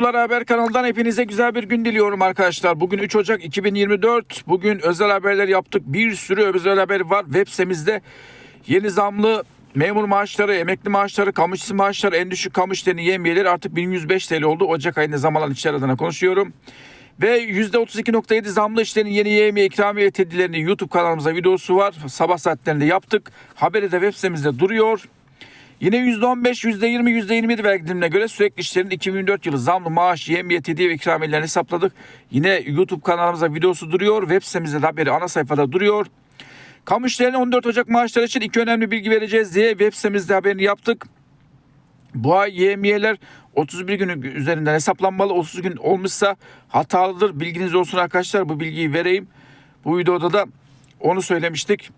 Merhabalar Haber kanalından hepinize güzel bir gün diliyorum arkadaşlar. Bugün 3 Ocak 2024. Bugün özel haberler yaptık. Bir sürü özel haber var. Web sitemizde yeni zamlı memur maaşları, emekli maaşları, kamusçu maaşları, en düşük kamu değerinin yemeyeleri artık 1105 TL oldu. Ocak ayında zam alan işler adına konuşuyorum. Ve %32.7 zamlı işlerin yeni yemiye ikramiye tedbirlerini YouTube kanalımıza videosu var. Sabah saatlerinde yaptık. Haberi de web sitemizde duruyor. Yine %15, %20, %27 vergi dilimine göre sürekli işlerin 2024 yılı zamlı maaş, yemiye, tediye ve ikramiyelerini hesapladık. Yine YouTube kanalımıza videosu duruyor. Web sitemizde de haberi ana sayfada duruyor. Kamu işlerine 14 Ocak maaşları için iki önemli bilgi vereceğiz diye web sitemizde haberini yaptık. Bu ay yemiyeler 31 günün üzerinden hesaplanmalı. 30 gün olmuşsa hatalıdır. Bilginiz olsun arkadaşlar. Bu bilgiyi vereyim. Bu videoda da onu söylemiştik.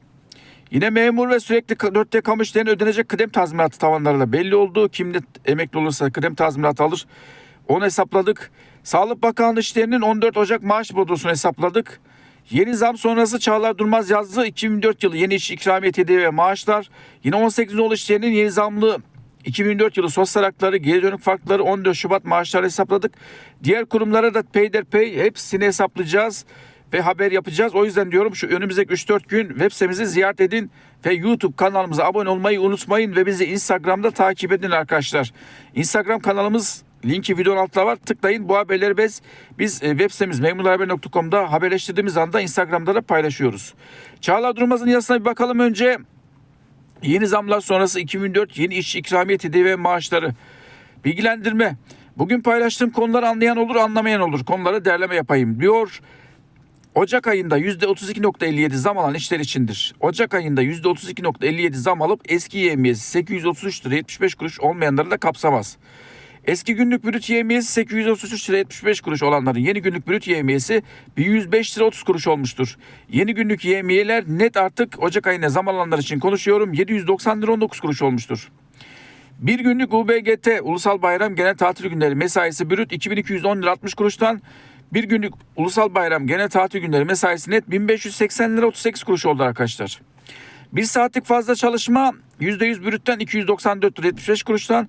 Yine memur ve sürekli 4T kamu işlerine ödenecek kıdem tazminatı tavanları da belli oldu. Kim de emekli olursa kıdem tazminatı alır. Onu hesapladık. Sağlık Bakanlığı işlerinin 14 Ocak maaş bodrosunu hesapladık. Yeni zam sonrası Çağlar Durmaz yazdı. 2004 yılı yeni iş ikramiye tedbiri ve maaşlar. Yine 18 Nolu işlerinin yeni zamlı 2004 yılı sosyal hakları, geri dönük farkları 14 Şubat maaşları hesapladık. Diğer kurumlara da peyderpey hepsini hesaplayacağız ve haber yapacağız. O yüzden diyorum şu önümüzdeki 3-4 gün web sitemizi ziyaret edin ve YouTube kanalımıza abone olmayı unutmayın ve bizi Instagram'da takip edin arkadaşlar. Instagram kanalımız linki videonun altında var. Tıklayın bu haberleri biz, biz e, web sitemiz memurlarhaber.com'da haberleştirdiğimiz anda Instagram'da da paylaşıyoruz. Çağlar Durmaz'ın yasasına bir bakalım önce. Yeni zamlar sonrası 2004 yeni iş ikramiye ve maaşları. Bilgilendirme. Bugün paylaştığım konuları anlayan olur anlamayan olur. Konuları derleme yapayım diyor. Ocak ayında %32.57 zam alan işler içindir. Ocak ayında %32.57 zam alıp eski yemiyesi 833 lira 75 kuruş olmayanları da kapsamaz. Eski günlük brüt yemiyesi 833 lira 75 kuruş olanların yeni günlük brüt yemiyesi 1105 lira 30 kuruş olmuştur. Yeni günlük yemiyeler net artık Ocak ayına zam alanlar için konuşuyorum 790 lira 19 kuruş olmuştur. Bir günlük UBGT Ulusal Bayram Genel Tatil Günleri mesaisi brüt 2210 lira 60 kuruştan bir günlük Ulusal Bayram Genel Tatil Günleri mesaisi net 1580 lira 38 kuruş oldu arkadaşlar. Bir saatlik fazla çalışma %100 brütten 294 lira 75 kuruştan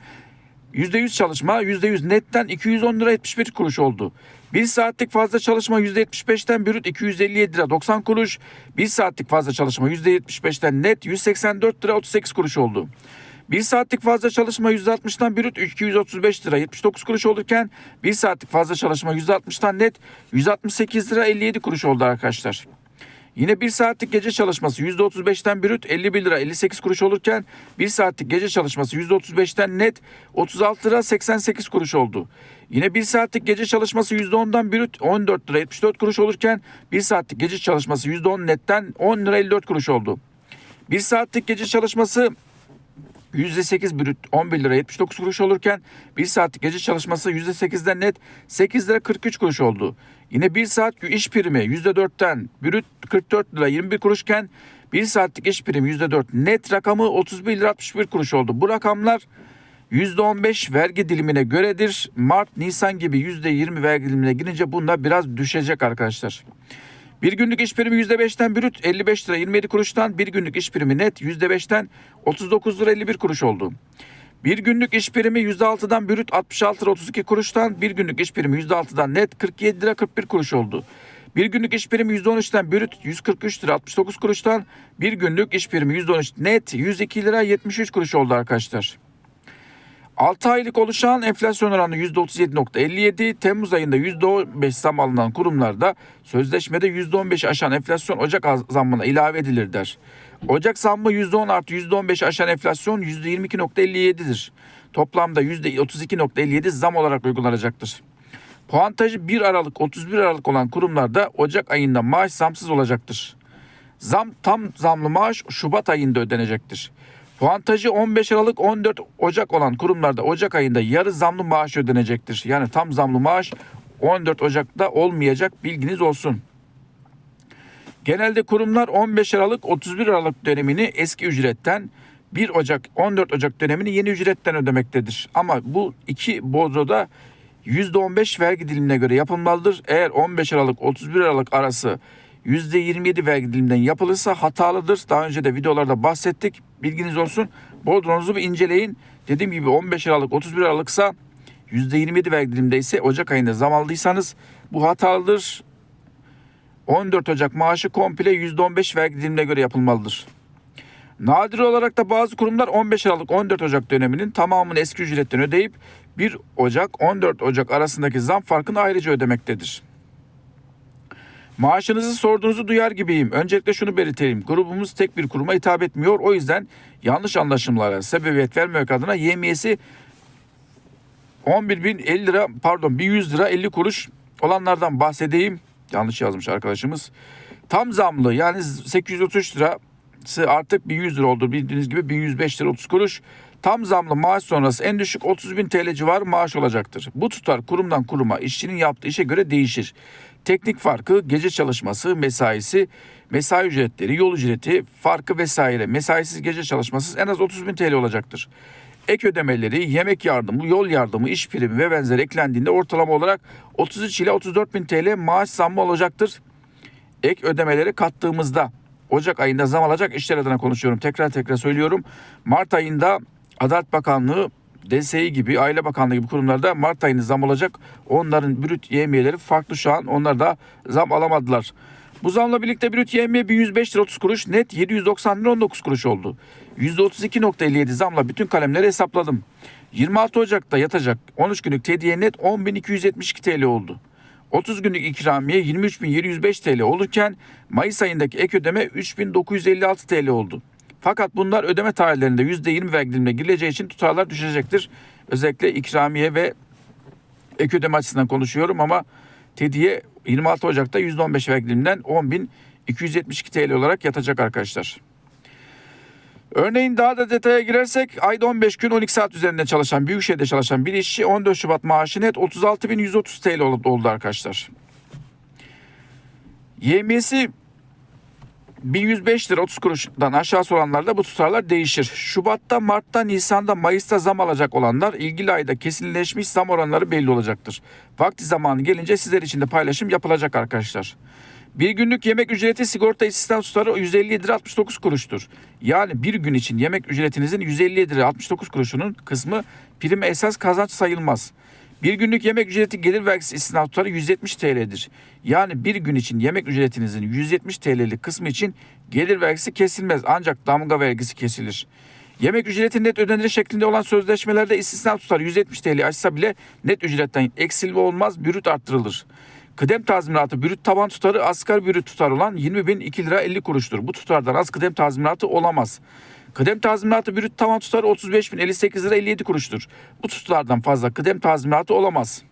%100 çalışma %100 netten 210 lira 71 kuruş oldu. Bir saatlik fazla çalışma %75'ten brüt 257 lira 90 kuruş. Bir saatlik fazla çalışma %75'ten net 184 lira 38 kuruş oldu. Bir saatlik fazla çalışma %60'tan brüt 235 lira 79 kuruş olurken bir saatlik fazla çalışma %60'tan net 168 lira 57 kuruş oldu arkadaşlar. Yine bir saatlik gece çalışması %35'ten brüt 51 lira 58 kuruş olurken bir saatlik gece çalışması %35'ten net 36 lira 88 kuruş oldu. Yine bir saatlik gece çalışması %10'dan brüt 14 lira 74 kuruş olurken bir saatlik gece çalışması %10 netten 10 lira 54 kuruş oldu. Bir saatlik gece çalışması %8 brüt 11 lira 79 kuruş olurken bir saatlik gece çalışması %8'den net 8 lira 43 kuruş oldu. Yine bir saat iş primi %4'ten brüt 44 lira 21 kuruşken bir saatlik iş primi %4 net rakamı 31 lira 61 kuruş oldu. Bu rakamlar %15 vergi dilimine göredir. Mart, Nisan gibi %20 vergi dilimine girince bunlar biraz düşecek arkadaşlar. Bir günlük iş primi %5'ten brüt 55 lira 27 kuruştan bir günlük iş primi net %5'ten 39 lira 51 kuruş oldu. Bir günlük iş primi %6'dan brüt 66 lira 32 kuruştan bir günlük iş primi %6'dan net 47 lira 41 kuruş oldu. Bir günlük iş primi %13'ten brüt 143 lira 69 kuruştan bir günlük iş primi %13 net 102 lira 73 kuruş oldu arkadaşlar. 6 aylık oluşan enflasyon oranı %37.57, Temmuz ayında %15 zam alınan kurumlarda sözleşmede %15 aşan enflasyon Ocak zammına ilave edilir der. Ocak zammı %10 artı %15 aşan enflasyon %22.57'dir. Toplamda %32.57 zam olarak uygulanacaktır. Puantajı 1 Aralık 31 Aralık olan kurumlarda Ocak ayında maaş zamsız olacaktır. Zam tam zamlı maaş Şubat ayında ödenecektir. Puantajı 15 Aralık 14 Ocak olan kurumlarda Ocak ayında yarı zamlı maaş ödenecektir. Yani tam zamlı maaş 14 Ocak'ta olmayacak bilginiz olsun. Genelde kurumlar 15 Aralık 31 Aralık dönemini eski ücretten 1 Ocak 14 Ocak dönemini yeni ücretten ödemektedir. Ama bu iki bodroda %15 vergi dilimine göre yapılmalıdır. Eğer 15 Aralık 31 Aralık arası %27 vergi diliminden yapılırsa hatalıdır. Daha önce de videolarda bahsettik. Bilginiz olsun. Bodronuzu bir inceleyin. Dediğim gibi 15 Aralık 31 Aralıksa %27 vergi diliminde ise Ocak ayında zam aldıysanız bu hatalıdır. 14 Ocak maaşı komple %15 vergi dilimine göre yapılmalıdır. Nadir olarak da bazı kurumlar 15 Aralık 14 Ocak döneminin tamamını eski ücretten ödeyip 1 Ocak 14 Ocak arasındaki zam farkını ayrıca ödemektedir. Maaşınızı sorduğunuzu duyar gibiyim. Öncelikle şunu belirtelim. Grubumuz tek bir kuruma hitap etmiyor. O yüzden yanlış anlaşılmalara sebebiyet vermemek adına yemiyesi 11.050 lira pardon 1100 lira 50 kuruş olanlardan bahsedeyim. Yanlış yazmış arkadaşımız. Tam zamlı yani 833 lirası artık 1100 lira oldu. Bildiğiniz gibi 1105 lira 30 kuruş. Tam zamlı maaş sonrası en düşük 30 bin TL civarı maaş olacaktır. Bu tutar kurumdan kuruma işçinin yaptığı işe göre değişir. Teknik farkı, gece çalışması, mesaisi, mesai ücretleri, yol ücreti, farkı vesaire. Mesaisiz gece çalışmasız en az 30 bin TL olacaktır. Ek ödemeleri, yemek yardımı, yol yardımı, iş primi ve benzeri eklendiğinde ortalama olarak 33 ile 34 bin TL maaş zammı olacaktır. Ek ödemeleri kattığımızda Ocak ayında zam alacak işler adına konuşuyorum. Tekrar tekrar söylüyorum. Mart ayında Adalet Bakanlığı, DSİ gibi, Aile Bakanlığı gibi kurumlarda Mart ayında zam olacak. Onların brüt yemiyeleri farklı şu an. Onlar da zam alamadılar. Bu zamla birlikte brüt yemiye 1105 lira 30 kuruş, net 790 lira 19 kuruş oldu. %32.57 zamla bütün kalemleri hesapladım. 26 Ocak'ta yatacak 13 günlük tediye net 10.272 TL oldu. 30 günlük ikramiye 23.705 TL olurken Mayıs ayındaki ek ödeme 3.956 TL oldu. Fakat bunlar ödeme tarihlerinde %20 vergi dilimine girileceği için tutarlar düşecektir. Özellikle ikramiye ve ek ödeme açısından konuşuyorum ama tediye 26 Ocak'ta %15 vergi diliminden 10.272 TL olarak yatacak arkadaşlar. Örneğin daha da detaya girersek ayda 15 gün 12 saat üzerinde çalışan, Büyükşehir'de çalışan bir işçi 14 Şubat maaşı net 36.130 TL oldu arkadaşlar. YM'si 1105 lira 30 kuruştan aşağısı olanlarda bu tutarlar değişir. Şubat'ta, Mart'ta, Nisan'da, Mayıs'ta zam alacak olanlar ilgili ayda kesinleşmiş zam oranları belli olacaktır. Vakti zamanı gelince sizler için de paylaşım yapılacak arkadaşlar. Bir günlük yemek ücreti sigorta istisna tutarı 157 lira 69 kuruştur. Yani bir gün için yemek ücretinizin 157 lira 69 kuruşunun kısmı prim esas kazanç sayılmaz. Bir günlük yemek ücreti gelir vergisi istisna tutarı 170 TL'dir. Yani bir gün için yemek ücretinizin 170 TL'lik kısmı için gelir vergisi kesilmez ancak damga vergisi kesilir. Yemek ücreti net ödenir şeklinde olan sözleşmelerde istisna tutarı 170 TL aşsa bile net ücretten eksilme olmaz, bürüt arttırılır. Kıdem tazminatı bürüt taban tutarı asgari bürüt tutar olan 20.002 lira 50 kuruştur. Bu tutardan az kıdem tazminatı olamaz. Kıdem tazminatı bürüt tavan tutarı 35.058 lira 57 kuruştur. Bu tutardan fazla kıdem tazminatı olamaz.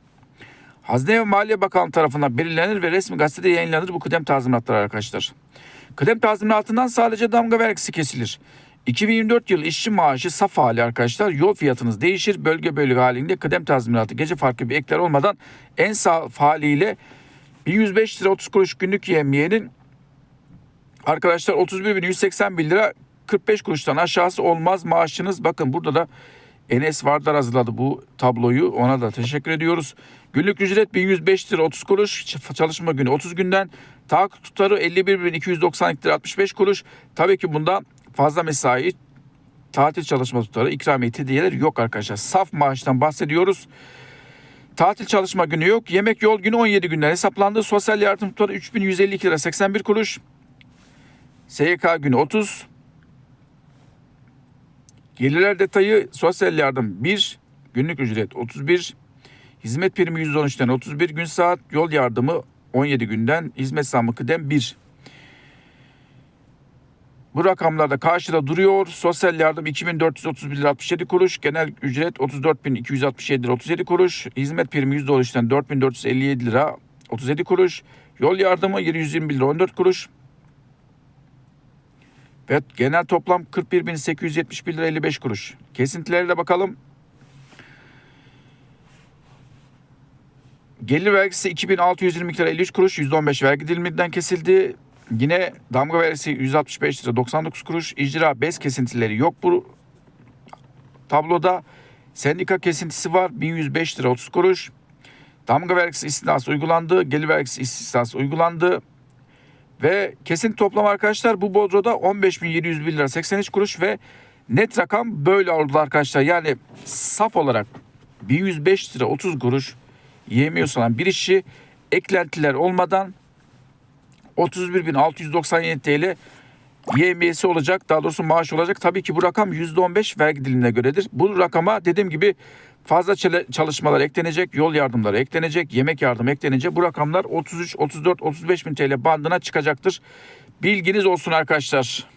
Hazine ve Maliye Bakanlığı tarafından belirlenir ve resmi gazetede yayınlanır bu kıdem tazminatları arkadaşlar. Kıdem tazminatından sadece damga vergisi kesilir. 2024 yıl işçi maaşı saf hali arkadaşlar yol fiyatınız değişir. Bölge bölge halinde kıdem tazminatı gece farkı bir ekler olmadan en saf haliyle 1105 lira 30 kuruş günlük yemiyenin arkadaşlar 31.181 lira 45 kuruştan aşağısı olmaz maaşınız. Bakın burada da Enes Vardar hazırladı bu tabloyu. Ona da teşekkür ediyoruz. Günlük ücret 1105 lira 30 kuruş. Çalışma günü 30 günden. Tahakkuk tutarı 51.292 lira 65 kuruş. Tabii ki bunda fazla mesai, tatil çalışma tutarı, ikramiye hediyeler yok arkadaşlar. Saf maaştan bahsediyoruz. Tatil çalışma günü yok. Yemek yol günü 17 günden hesaplandı. Sosyal yardım tutarı 3152 lira 81 kuruş. SYK günü 30. Gelirler detayı sosyal yardım 1, günlük ücret 31, hizmet primi 113'ten 31 gün saat, yol yardımı 17 günden, hizmet zammı kıdem 1. Bu rakamlarda karşıda duruyor. Sosyal yardım 2431 lira 67 kuruş. Genel ücret 34.267 lira 37 kuruş. Hizmet primi %13'ten 4457 lira 37 kuruş. Yol yardımı 721 lira 14 kuruş. Ve genel toplam 41.871 lira 55 kuruş. Kesintilere de bakalım. Gelir vergisi 2622 lira 53 kuruş. %15 vergi diliminden kesildi. Yine damga vergisi 165 lira 99 kuruş. İcra bez kesintileri yok bu tabloda. Sendika kesintisi var 1105 lira 30 kuruş. Damga vergisi istisnası uygulandı. Gelir vergisi istisnası uygulandı. Ve kesin toplam arkadaşlar bu bodroda 15.701 lira 83 kuruş ve net rakam böyle oldu arkadaşlar. Yani saf olarak 1105 lira 30 kuruş yemiyorsa olan bir işçi eklentiler olmadan 31.697 TL YM'si olacak. Daha doğrusu maaş olacak. Tabii ki bu rakam %15 vergi dilimine göredir. Bu rakama dediğim gibi fazla çalışmalar eklenecek, yol yardımları eklenecek, yemek yardımı eklenecek. Bu rakamlar 33, 34, 35 bin TL bandına çıkacaktır. Bilginiz olsun arkadaşlar.